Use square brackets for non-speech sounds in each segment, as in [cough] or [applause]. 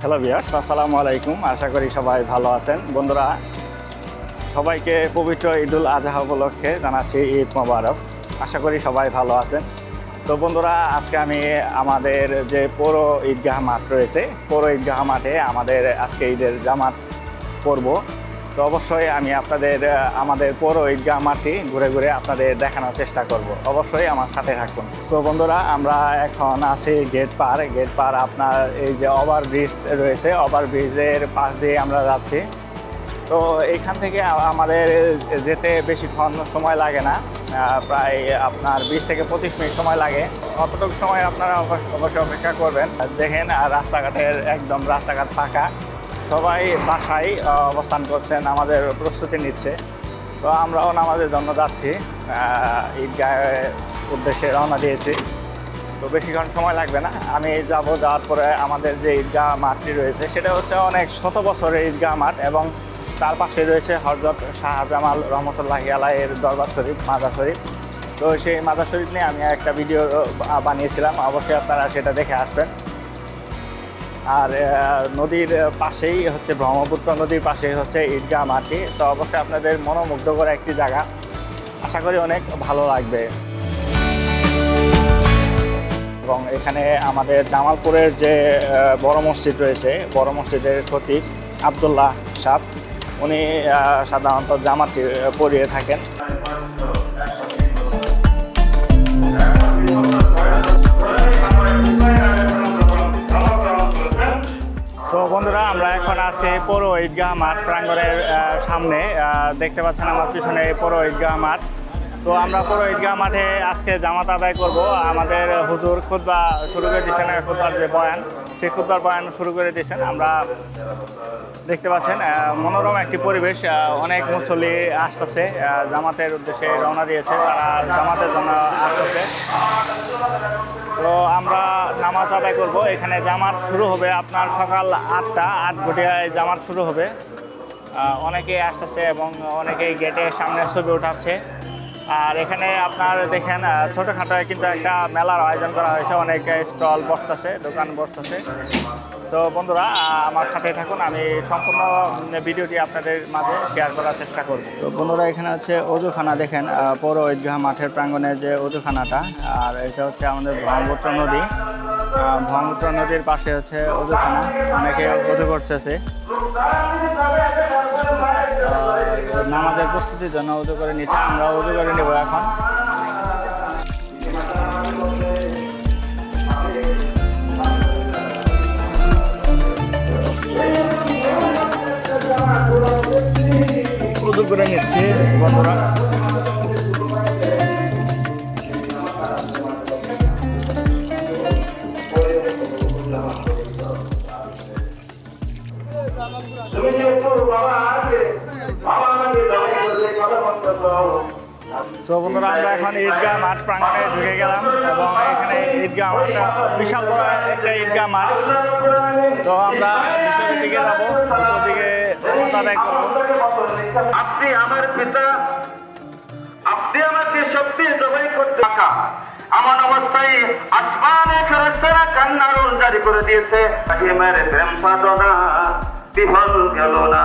Hello বিয়ার্স আসসালামু আলাইকুম। আশা করি সবাই ভালো আছেন। বন্ধুরা, সবাইকে পবিত্র ঈদুল আজহা উপলক্ষে জানাচ্ছি ঈদ মোবারক। আশা করি সবাই ভালো আছেন। তো বন্ধুরা, আজকে আমি আমাদের যে পৌর ঈদগাহ মাঠ রয়েছে, পৌর ঈদগাহ মাঠে আমাদের আজকে ঈদের জামাত করব তো অবশ্যই আমি আপনাদের, আমাদের পৌর ঈদগাহ মাঠটি ঘুরে ঘুরে আপনাদের দেখানোর চেষ্টা করব। অবশ্যই আমার সাথে থাকুন। সো বন্ধুরা, আমরা এখন আছি গেট পার। গেট পার আপনার এই যে ওভার ব্রিজ রয়েছে ওভার ব্রিজের পাশ দিয়ে আমরা যাচ্ছি। তো এখান থেকে আমাদের যেতে বেশিক্ষণ সময় লাগে না। প্রায় আপনার বিশ থেকে পঁচিশ মিনিট সময় লাগে। অতটুকু সময় আপনারা অবশ্য অবশ্যই অপেক্ষা করবেন। দেখেন আর রাস্তাঘাটের একদম রাস্তাঘাট ফাঁকা। সবাই বাসায় অবস্থান করছেন, আমাদের প্রস্তুতি নিচ্ছে। তো আমরাও নামাজের জন্য যাচ্ছি। ঈদগাহের উদ্দেশ্যে রওনা দিয়েছি। তো বেশিক্ষণ সময় লাগবে না। আমি যাব যাওয়ার পরে আমাদের যে ঈদগাহ মাঠটি রয়েছে, সেটা হচ্ছে অনেক শত বছরের ঈদগাহ মাঠ এবং তার পাশে রয়েছে হজরত শাহজামাল রহমতুল্লাহি আলাইয়ের দরবার শরীফ মাজার শরীফ। তো সেই মাজার শরীফ নিয়ে আমি একটা ভিডিও বানিয়েছিলাম, অবশ্যই আপনারা সেটা দেখে আসবেন। আর নদীর পাশেই হচ্ছে ব্রহ্মপুত্র নদীর পাশেই হচ্ছে ঈদগাহ মাঠটি। তো অবশ্যই আপনাদের মনোমুগ্ধ করা একটি জায়গা। আশা করি অনেক ভালো লাগবে। এবং এখানে আমাদের জামালপুরের যে বড় মসজিদ রয়েছে, বড় মসজিদের খতিব আবদুল্লাহ সাহ উনি সাধারণত জামাটি পরিয়ে থাকেন। বন্ধুরা, আমরা এখন আছি পৌর ঈদগাহ মাঠ প্রাঙ্গণের সামনে। দেখতে পাচ্ছেন আমার পিছনে পৌর ঈদগাহ মাঠ। তো আমরা পৌর ঈদগাহ মাঠে আজকে জামাত আদায় করব। আমাদের হুজুর খুতবা শুরু করে দিয়েছেন খুতবার যে বয়ান, সেই খুতবার বয়ান শুরু করে দিয়েছেন। আমরা দেখতে পাচ্ছেন মনোরম একটি পরিবেশ অনেক মুসল্লি আসতেছে জামাতের উদ্দেশ্যে রওনা দিয়েছে, তারা জামাতের জন্য আসতেছে। তো আমরা নামাজ আদায় করব। এখানে জামাত শুরু হবে আপনার সকাল আটটা, আট ঘটিয়ায় জামাত শুরু হবে। অনেকেই আসতেছে এবং অনেকেই গেটের সামনে ছবি উঠাচ্ছে। আর এখানে আপনার দেখেন ছোটোখাটো কিন্তু একটা মেলার আয়োজন করা হয়েছে। অনেক স্টল বসতেছে, দোকান বসতেছে। তো বন্ধুরা আমার সাথে থাকুন, আমি সম্পূর্ণ ভিডিওটি আপনাদের মাঝে শেয়ার করার চেষ্টা করব। তো বন্ধুরা, এখানে হচ্ছে অজুখানা, দেখেন পৌর ঈদগাহ মাঠের প্রাঙ্গণে যে অজুখানাটা, আর এটা হচ্ছে আমাদের ব্রহ্মপুত্র নদী। ব্রহ্মপুত্র নদীর পাশে হচ্ছে অজুখানা, অনেকে অজু করতেছে। নামাজের প্রস্তুতির জন্য উজু করে নিচ্ছে আমরা উজু করে নেব এখন। উজু করে নিচ্ছি, বন্ধুরা। বাবা আছে। তো বন্ধুরা, আমরা এখন ঈদগাহ মাঠ প্রাঙ্গণে ঢুকে গেলাম এবং এখানে ঈদগাহ মাঠটা বিশাল বড় একটা ঈদগাহ মাঠ। তো আমরা দিকে যাব, ভিতর দিকে আদায় করব। আপনি আমার পিতা, আপনি আমাকে সত্যি জবাই করতে থাকা। এমন অবস্থায় আসমানে ফেরেস্তারা কান্নার জারি করে দিয়েছে। প্রেম সাধনা বিফল গেল না।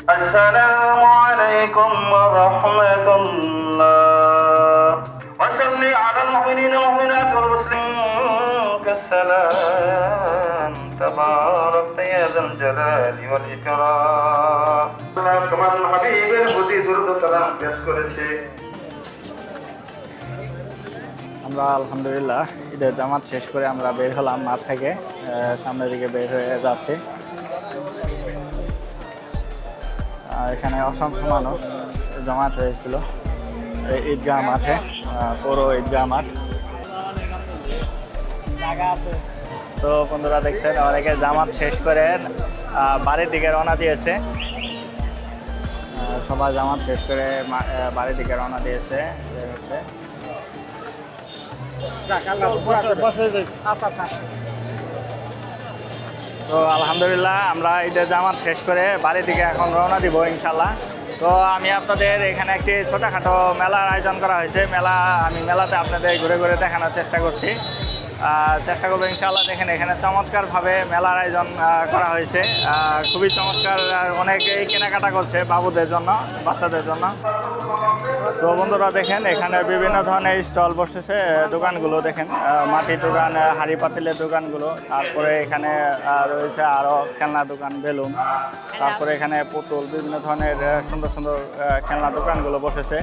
السلام عليكم ورحمة الله وصل على المؤمنين والمؤمنات والمسلمين كالسلام تبارك يا ذا الجلال والإكرام তোমার হাবিবের প্রতি দুর্দ সালাম পেশ করেছে আমরা আলহামদুলিল্লাহ ঈদের জামাত শেষ করে আমরা বের হলাম মাঠ থেকে আহ, সামনের দিকে বের হয়ে যাচ্ছে এখানে অসংখ্য মানুষ জমাট হয়েছিল ঈদগাহ মাঠে পৌর ঈদগাহ মাঠ। তো বন্ধুরা দেখছেন অনেকে জামাত শেষ করে বাড়ির দিকে রওনা দিয়েছে। সবাই জামাত শেষ করে বাড়ির দিকে রওনা দিয়েছে। হচ্ছে। তো আলহামদুলিল্লাহ, আমরা ঈদের জামাত শেষ করে বাড়ির দিকে এখন রওনা দিব ইনশাল্লাহ তো আমি আপনাদের এখানে একটি ছোটোখাটো মেলার আয়োজন করা হয়েছে। মেলা, আমি মেলাতে আপনাদের ঘুরে ঘুরে দেখানোর চেষ্টা করছি। চেষ্টা করব ইনশাল্লাহ দেখেন এখানে চমৎকারভাবে মেলার আয়োজন করা হয়েছে। খুবই চমৎকার অনেকেই কেনাকাটা করছে বাবুদের জন্য, বাচ্চাদের জন্য। তো বন্ধুরা দেখেন, এখানে বিভিন্ন ধরনের স্টল বসেছে, দোকানগুলো দেখেন মাটির দোকান, হাঁড়ি পাতিলের দোকানগুলো, তারপরে এখানে রয়েছে আরও খেলনা দোকান, বেলুন, তারপরে এখানে পুতুল, বিভিন্ন ধরনের সুন্দর সুন্দর খেলনা দোকানগুলো বসেছে।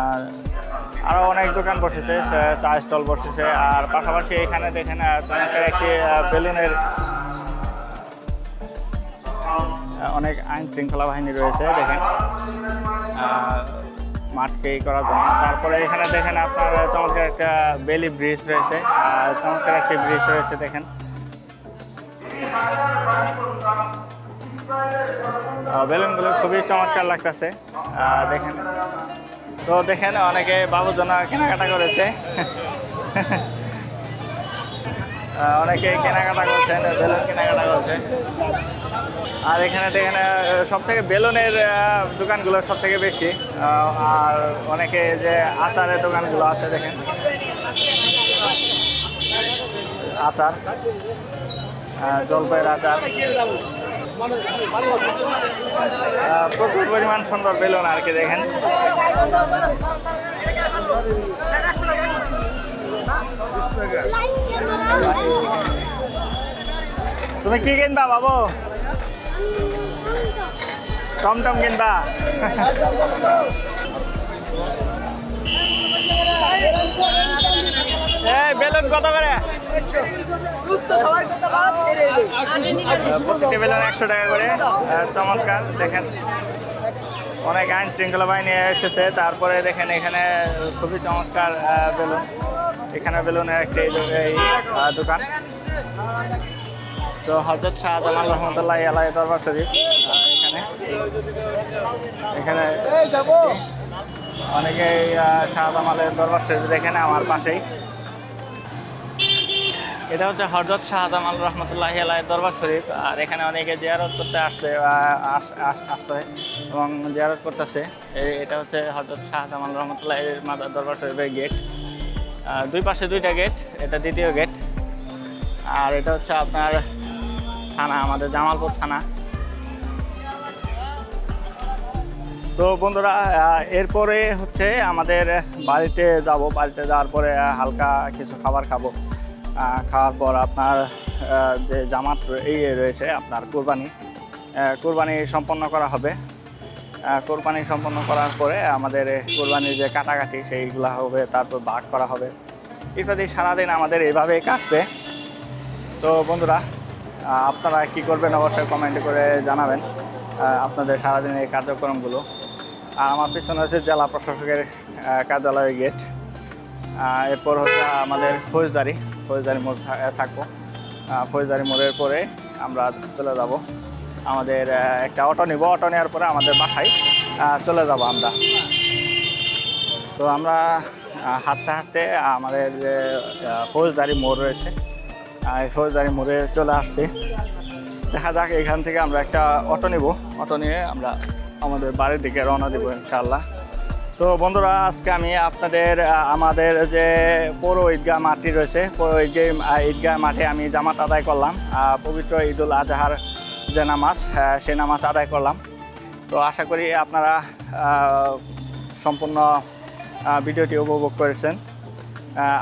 আর আরও অনেক দোকান বসেছে চা স্টল বসেছে, আর পাশাপাশি এখানে দেখেন একটি বেলুনের অনেক আইন শৃঙ্খলা বাহিনী রয়েছে, দেখেন মাঠকে করার জন্য। তারপরে এখানে দেখেন, আপনার চমৎকার একটা বেলি ব্রিজ রয়েছে, আর চমৎকার একটি ব্রিজ রয়েছে, দেখেন। বেলুনগুলো খুবই চমৎকার লাগতেছে দেখেন। তো দেখেন অনেকে বাবুর জন্য কেনাকাটা করেছে। অনেকে কেনাকাটা করছেন বেলুন কেনাকাটা করছে। আর এখানে দেখেন সব থেকে বেলুনের দোকানগুলো সব থেকে বেশি আর অনেকে যে আচারের দোকানগুলো আছে, দেখেন। আচার জলপাইয়ের আচার। প্রচুর পরিমাণ সুন্দর বেলুন আর কি দেখেন। তুমি কি কিনবা বাবু? টমটম কিনবা? [laughs] [laughs] এই, বেলুন কত করে? প্রত্যেকটি বেলুন একশো টাকা করে। চমৎকার, দেখেন। অনেক আইন শৃঙ্খলা বাহিনী এসেছে, তারপরে দেখেন এখানে খুবই চমৎকার বেলুন। এখানে বেলুনের একটি এই দোকান। তো হজরত শাহজালাল রহমতুল্লাহ আলাই দরবার শরীফ এখানে। এখানে অনেকেই শাহজামালের দরবার শরীফ দেখেন আমার পাশেই। এটা হচ্ছে হজরত শাহজামাল রহমতুল্লাহ আলাই দরবার শরীফ, আর এখানে অনেকে জিয়ারত করতে আসছে আসছে এবং জিয়ারত করতেছে। এটা হচ্ছে হজরত শাহজামাল রহমতুল্লাহ মাদার দরবার শরীফের গেট। দুই পাশে দুইটা গেট, এটা দ্বিতীয় গেট। আর এটা হচ্ছে আপনার থানা, আমাদের জামালপুর থানা। তো বন্ধুরা এরপরে হচ্ছে আমাদের বাড়িতে যাব, বাড়িতে যাওয়ার পরে হালকা কিছু খাবার খাব। খাওয়ার পর আপনার যে জামাত এই রয়েছে আপনার কোরবানি। কোরবানি সম্পন্ন করা হবে। কোরবানি সম্পন্ন করার পরে আমাদের কোরবানির যে কাটাকাটি, সেইগুলো হবে, তারপর ভাগ করা হবে। ইত্যাদি সারাদিন আমাদের এইভাবেই কাটবে। তো বন্ধুরা আপনারা কি করবেন অবশ্যই কমেন্ট করে জানাবেন। আপনাদের সারাদিনের এই কার্যক্রমগুলো। আর আমার পিছনে হচ্ছে জেলা প্রশাসকের কার্যালয়ের গেট এরপর হচ্ছে আমাদের ফৌজদারি। ফৌজদারি মোড় থাকব। ফৌজদারি মোড়ের পরে আমরা চলে যাব। আমাদের একটা অটো নিব। অটো নেওয়ার পরে আমাদের বাসায় চলে যাব আমরা। তো আমরা হাঁটতে হাঁটতে আমাদের যে ফৌজদারি মোড় রয়েছে। ফৌজদারি মোড়ে চলে আসছি। দেখা যাক, এখান থেকে আমরা একটা অটো নিব। অটো নিয়ে আমরা আমাদের বাড়ির দিকে রওনা দেবো ইনশাল্লাহ তো বন্ধুরা, আজকে আমি আপনাদের আমাদের যে পৌর ঈদগাহ মাঠটি রয়েছে, পৌর ঈদগাহ মাঠে আমি জামাত আদায় করলাম পবিত্র ঈদুল আজহার যে নামাজ সেই নামাজ আদায় করলাম। তো আশা করি আপনারা সম্পূর্ণ ভিডিওটি উপভোগ করেছেন।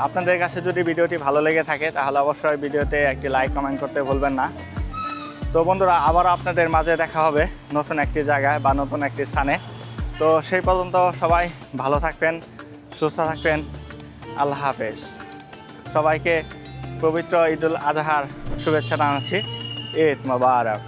আপনাদের কাছে যদি ভিডিওটি ভালো লেগে থাকে, তাহলে অবশ্যই ভিডিওতে একটি লাইক কমেন্ট করতে ভুলবেন না। তো বন্ধুরা আবার আপনাদের মাঝে দেখা হবে নতুন একটি জায়গায় বা নতুন একটি স্থানে। তো সেই পর্যন্ত সবাই ভালো থাকবেন, সুস্থ থাকবেন। আল্লাহ হাফেজ। সবাইকে পবিত্র ঈদুল আজহার শুভেচ্ছা জানাচ্ছি। ঈদ মোবারক।